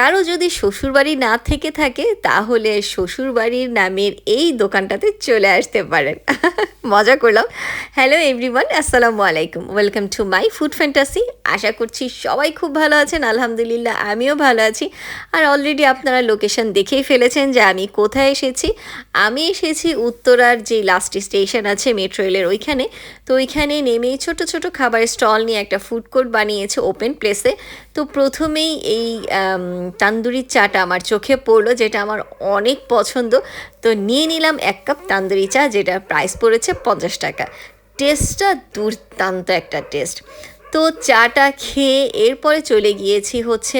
কারও যদি শ্বশুরবাড়ি না থেকে থাকে, তাহলে শ্বশুরবাড়ির নামের এই দোকানটাতে চলে আসতে পারেন। মজা করলাম। হ্যালো এভরিওয়ান আসসালামু আলাইকুম। Welcome to my food fantasy আশা করছি সবাই খুব ভালো আছেন। আলহামদুলিল্লাহ, আমিও ভালো আছি। আর অলরেডি আপনারা লোকেশন দেখেই ফেলেছেন যে আমি কোথায় এসেছি। আমি এসেছি উত্তরার যে লাস্ট স্টেশন আছে মেট্রো রেলের ওইখানে। তো ওইখানে নেমেই ছোট ছোট খাবারের স্টল নিয়ে একটা ফুড কোর্ট বানিয়েছে ওপেন প্লেসে তো প্রথমেই এই তান্দুরি চাটা আমার চোখে পড়ল, যেটা আমার অনেক পছন্দ। তো নিয়ে নিলাম এক কাপ তান্দুরি চা, যেটা প্রাইস পড়েছে পঞ্চাশ টাকা। টেস্টটা দুর্দান্ত একটা টেস্ট তো চাটা খেয়ে এরপরে চলে গিয়েছি হচ্ছে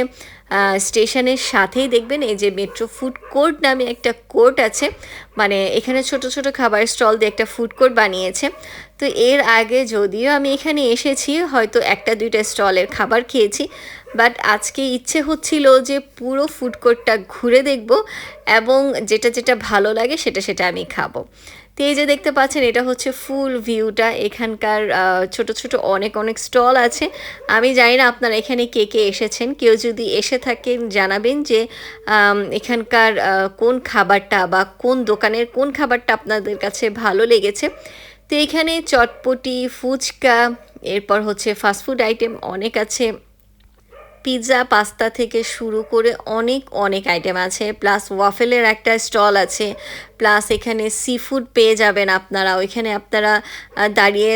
স্টেশনের সাথেই দেখবেন, এই যে মেট্রো ফুড কোর্ট নামে একটা কোর্ট আছে। মানে এখানে ছোট ছোট খাবার স্টল দিয়ে একটা ফুড কোর্ট বানিয়েছে। তো এর আগে যদিও আমি এখানে এসেছি, হয়তো একটা দুইটা স্টলের খাবার খেয়েছি। বাট আজকে ইচ্ছে হচ্ছিল যে পুরো ফুড কোর্টটা ঘুরে দেখব এবং যেটা যেটা ভালো লাগে সেটা সেটা আমি খাব। তো এই যে দেখতে পাচ্ছেন, এটা হচ্ছে ফুল ভিউটা এখানকার ছোট ছোট অনেক অনেক স্টল আছে। আমি জানি না আপনারা এখানে কে কে এসেছেন। কেউ যদি এসে থাকেন, জানাবেন যে এখানকার কোন খাবারটা বা কোন দোকানের কোন খাবারটা আপনাদের কাছে ভালো লেগেছে। তো এখানে চটপটি, ফুচকা, এরপর হচ্ছে ফাস্টফুড আইটেম অনেক আছে। পিৎজা, পাস্তা থেকে শুরু করে অনেক অনেক আইটেম আছে। প্লাস ওয়াফেলের একটা স্টল আছে। প্লাস এখানে সি ফুড পেয়ে যাবেন আপনারা। ওইখানে আপনারা দাঁড়িয়ে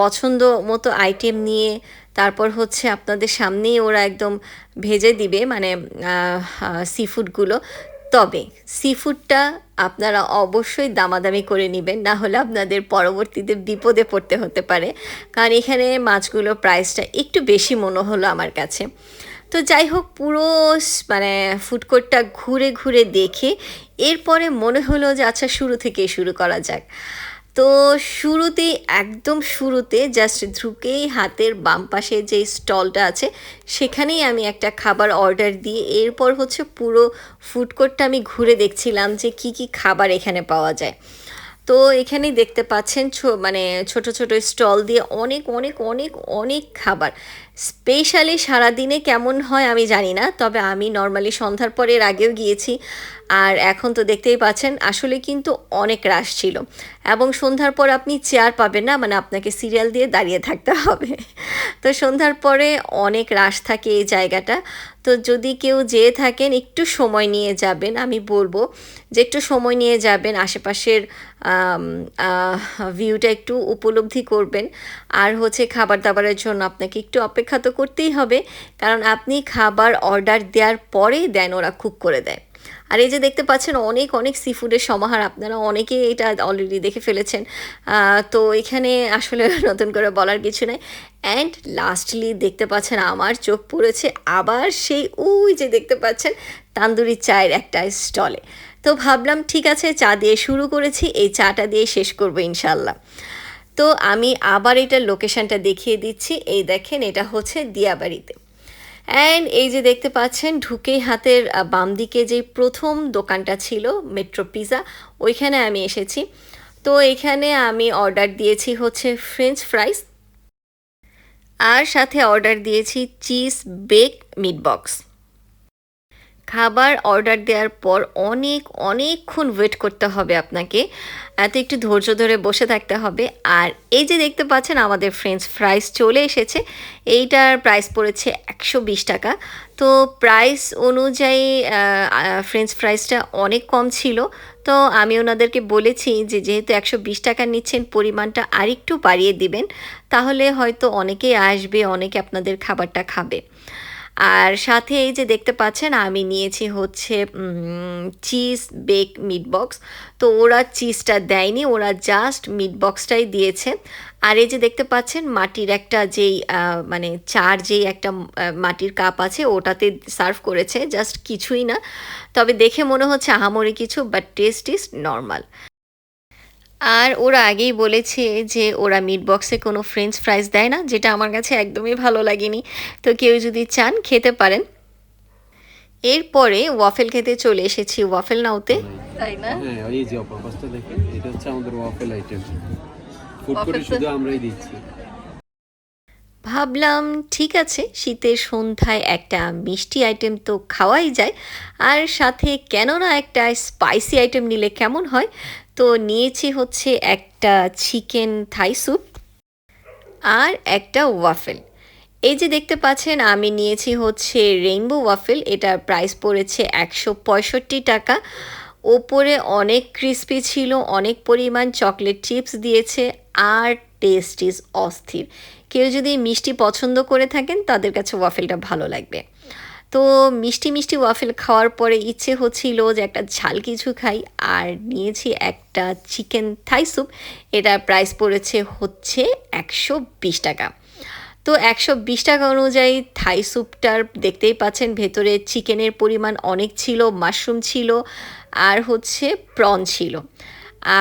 পছন্দ মতো আইটেম নিয়ে তারপর হচ্ছে আপনাদের সামনেই ওরা একদম ভেজে দিবে মানে সি ফুডগুলো তবে সি ফুডটা আপনারা অবশ্যই দামাদামি করে নেবেন, না হলে আপনাদের পরবর্তীতে বিপদে পড়তে হতে পারে। কারণ এখানে মাছগুলোর প্রাইসটা একটু বেশি মনে হলো আমার কাছে। তো যাই হোক, পুরো মানে ফুড কোর্টটা ঘুরে ঘুরে দেখে এরপরে মনে হলো যে আচ্ছা শুরু থেকেই শুরু করা যাক। তো শুরুতেই, একদম শুরুতে জাস্ট ঢুকেই হাতের বাম পাশে যে স্টলটা আছে, সেখানেই আমি একটা খাবার অর্ডার দিয়ে এরপর হচ্ছে পুরো ফুড কোর্টটা আমি ঘুরে দেখছিলাম যে কি কি খাবার এখানে পাওয়া যায়। তো এখানেই দেখতে পাচ্ছেন মানে ছোট ছোট স্টল দিয়ে অনেক অনেক অনেক অনেক খাবার। স্পেশালি সারাদিনে কেমন হয় আমি জানি না, তবে আমি নর্মালি সন্ধ্যার পরে এর আগেও গিয়েছি। আর এখন তো দেখতেই পাচ্ছেন, আসলে কিন্তু অনেক রাশ ছিল। এবং সন্ধ্যার পর আপনি চেয়ার পাবেন না মানে আপনাকে সিরিয়াল দিয়ে দাঁড়িয়ে থাকতে হবে। তো সন্ধ্যার পরে অনেক রাশ থাকে এই জায়গাটা। তো যদি কেউ যেয়ে থাকেন, একটু সময় নিয়ে যাবেন। আমি বলব যে একটু সময় নিয়ে যাবেন, আশেপাশের ভিউটা একটু উপলব্ধি করবেন। আর হচ্ছে খাবার দাবারের জন্য আপনাকে একটু অপেক্ষা তো করতেই হবে। কারণ আপনি খাবার অর্ডার দেওয়ার পরেই দেন, ওরা খুব করে দেয়। আর এই যে দেখতে পাচ্ছেন, অনেক অনেক সি ফুডের সমাহার আপনারা অনেকে এটা অলরেডি দেখে ফেলেছেন। তো এখানে আসলে নতুন করে বলার কিছু নেই। অ্যান্ড লাস্টলি দেখতে পাচ্ছেন, আমার চোখ পড়েছে আবার সেই ওই যে দেখতে পাচ্ছেন, তান্দুরি চায়ের একটা স্টলে তো ভাবলাম, ঠিক আছে, চা দিয়ে শুরু করেছি, এই চাটা দিয়ে শেষ করব ইনশাল্লাহ তো আমি আবার এটার লোকেশনটা দেখিয়ে দিচ্ছি। এই দেখেন, এটা হচ্ছে দিয়াবাড়িতে। অ্যান্ড এই যে দেখতে পাচ্ছেন ঢুকে হাতের বাম দিকে যে প্রথম দোকানটা ছিল মেট্রো পিজা ওইখানে আমি এসেছি। তো এখানে আমি অর্ডার দিয়েছি হচ্ছে ফ্রেঞ্চ ফ্রাইস আর সাথে অর্ডার দিয়েছি চিজ বেক মিট বক্স খাবার অর্ডার দেওয়ার পর অনেক, অনেকক্ষণ ওয়েট করতে হবে আপনাকে। এত একটু ধৈর্য ধরে বসে থাকতে হবে। আর এই যে দেখতে পাচ্ছেন, আমাদের ফ্রেঞ্চ ফ্রাইস চলে এসেছে। এইটার প্রাইস পড়েছে একশো বিশ টাকা। তো প্রাইস অনুযায়ী ফ্রেঞ্চ ফ্রাইসটা অনেক কম ছিল। তো আমি ওনাদেরকে বলেছি যে, যেহেতু একশো বিশ টাকা নিচ্ছেন, পরিমাণটা আরেকটু বাড়িয়ে দিবেন। তাহলে হয়তো অনেকেই আসবে, অনেকে আপনাদের খাবারটা খাবে। আর সাথে এই যে দেখতে পাচ্ছেন, আমি নিয়েছি হচ্ছে চিজ বেক মিট বক্স। তো ওরা চিজটা দেয়নি, ওরা জাস্ট মিট বক্সটাই দিয়েছে। আর এই যে দেখতে পাচ্ছেন, মাটির একটা যেই মানে চার যেই একটা মাটির কাপ আছে, ওটাতে সার্ভ করেছে, জাস্ট কিছুই না। তবে দেখে মনে হচ্ছে আহামরি কিছু, বাট টেস্ট ইজ নর্মাল। আর ওরা আগেই বলেছে যে ওরা মিট বক্সে কোনো ফ্রেঞ্চ ফ্রাইস দেয় না যেটা আমার কাছে একদমই ভালো লাগেনি। তো কেউ যদি চান খেতে পারেন। এরপরে ওয়াফেল খেতে চলে এসেছি ওয়াফেল নাওতে তাই না? হ্যাঁ এই যে অপর দেখেন এটা হচ্ছে আমাদের ওয়াফেল আইটেম ফুড Waffle শুধু আমরাই দিচ্ছি। ভাবলাম ঠিক আছে শীতের সন্ধ্যায় একটা মিষ্টি আইটেম তো খাওয়াই যায়। আর সাথে কেন না একটা স্পাইসি আইটেম নিলে কেমন হয় তো নিয়েছি হচ্ছে একটা চিকেন থাই স্যুপ আর একটা ওয়াফেল। এই যে দেখতে পাচ্ছেন, আমি নিয়েছি হচ্ছে রেইনবো ওয়াফেল। এটার প্রাইস পড়েছে একশো পঁয়ষট্টি টাকা। ওপরে অনেক ক্রিস্পি ছিল, অনেক পরিমাণ চকলেট চিপস দিয়েছে আর টেস্ট ইজ অস্থির। কেউ যদি মিষ্টি পছন্দ করে থাকেন, তাদের কাছে ওয়াফেলটা ভালো লাগবে। তো মিষ্টি মিষ্টি ওয়াফেল খাওয়ার পরে ইচ্ছে হচ্ছিল যে একটা ঝাল কিছু খাই, আর নিয়েছি একটা চিকেন থাই স্যুপ এটার প্রাইস পড়েছে হচ্ছে একশো বিশ টাকা। তো একশো বিশ টাকা অনুযায়ী থাই স্যুপটার দেখতেই পাচ্ছেন ভেতরে চিকেনের পরিমাণ অনেক ছিল মাশরুম ছিল, আর হচ্ছে প্রন ছিল।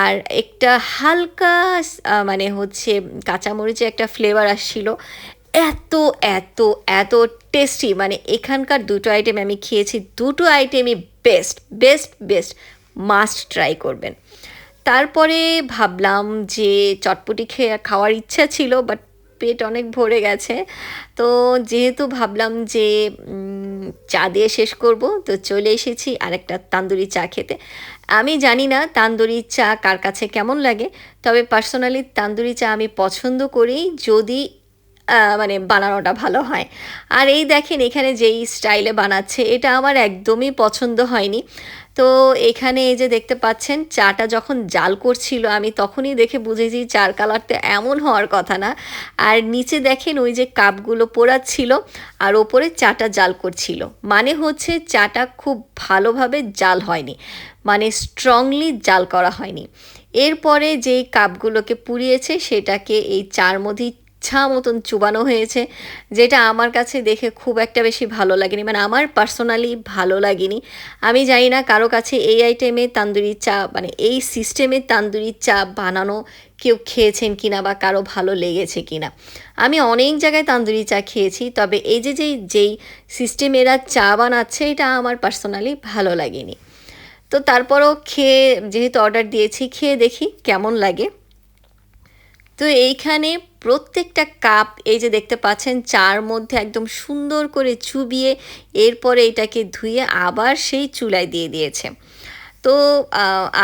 আর একটা হালকা মানে হচ্ছে কাঁচামরিচে একটা ফ্লেভার আসছিল। এত এত এত টেস্টি মানে এখানকার দুটো আইটেম আমি খেয়েছি, দুটো আইটেমই best best best must try করবেন। তারপরে ভাবলাম যে চটপটি খেয়ে খাওয়ার ইচ্ছা ছিল বাট পেট অনেক ভরে গেছে। তো যেহেতু ভাবলাম যে চা দিয়ে শেষ করব, তো চলে এসেছি আরেকটা তান্দুরি চা খেতে। আমি জানি না তান্দুরি চা কার কাছে কেমন লাগে, তবে পার্সোনালি তান্দুরি চা আমি পছন্দ করি। যদি মানে বানানোটা ভালো হয়। আর এই দেখেন এখানে যেই স্টাইলে বানাচ্ছে, এটা আমার একদমই পছন্দ হয়নি। তো এখানে এই যে দেখতে পাচ্ছেন, চাটা যখন জাল করছিল, আমি তখনই দেখে বুঝেছি চার কালারটা এমন হওয়ার কথা না। আর নিচে দেখেন ওই যে কাপগুলো পোড়াচ্ছিল, আর ওপরে চাটা জাল করছিল। মানে হচ্ছে চাটা খুব ভালোভাবে জাল হয়নি মানে স্ট্রংলি জাল করা হয়নি। এরপরে যেই কাপগুলোকে পুড়িয়েছে, সেটাকে এই চার মধ্যে ইচ্ছা মতন চুবানো হয়েছে, যেটা আমার কাছে দেখে খুব একটা বেশি ভালো লাগেনি। মানে আমার পার্সোনালি ভালো লাগেনি। আমি জানি না কারও কাছে এই আইটেমে তান্দুরি চা মানে এই সিস্টেমে তান্দুরি চা বানানো কেউ খেয়েছেন কিনা বা কারও ভালো লেগেছে কিনা। আমি অনেক জায়গায় তান্দুরি চা খেয়েছি, তবে এই যে যেই যেই সিস্টেম এরা চা বানাচ্ছে, এটা আমার পার্সোনালি ভালো লাগেনি। তো তারপরও খেয়ে, যেহেতু অর্ডার দিয়েছি, খেয়ে দেখি কেমন লাগে। তো এইখানে প্রত্যেকটা কাপ এই যে দেখতে পাচ্ছেন, চার মধ্যে একদম সুন্দর করে চুবিয়ে এরপরে এটাকে ধুয়ে আবার সেই চুলায় দিয়ে দিয়েছে। তো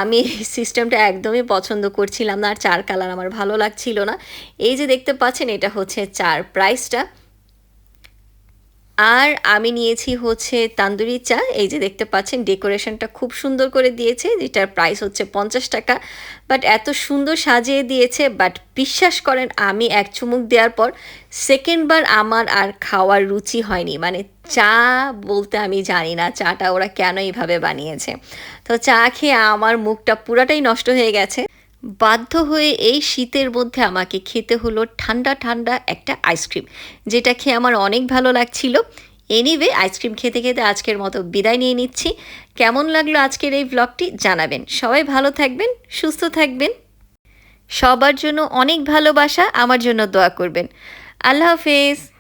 আমি সিস্টেমটা একদমই পছন্দ করছিলাম না, আর চার কালার আমার ভালো লাগছিল না। এই যে দেখতে পাচ্ছেন, এটা হচ্ছে চার প্রাইসটা আর আমি নিয়েছি হচ্ছে তান্দুরি চা, এই যে দেখতে পাচ্ছেন ডেকোরেশনটা খুব সুন্দর করে দিয়েছে যেটার প্রাইস হচ্ছে পঞ্চাশ টাকা। বাট এত সুন্দর সাজিয়ে দিয়েছে, বাট বিশ্বাস করেন আমি এক চুমুক দেওয়ার পর সেকেন্ডবার আমার আর খাওয়ার রুচি হয়নি। মানে চা বলতে আমি জানি না, চাটা ওরা কেন এইভাবে বানিয়েছে। তো চা খেয়ে আমার মুখটা পুরাটাই নষ্ট হয়ে গেছে। বাধ্য হয়ে এই শীতের মধ্যে আমাকে খেতে হলো ঠান্ডা ঠান্ডা একটা আইসক্রিম যেটা খেয়ে আমার অনেক ভালো লাগছিল। এনিওয়ে আইসক্রিম খেতে খেতে আজকের মতো বিদায় নিয়ে নিচ্ছি। কেমন লাগল আজকের এই ব্লগটি জানাবেন। সবাই ভালো থাকবেন, সুস্থ থাকবেন। সবার জন্য অনেক ভালোবাসা, আমার জন্য দোয়া করবেন। আল্লাহ হাফেজ।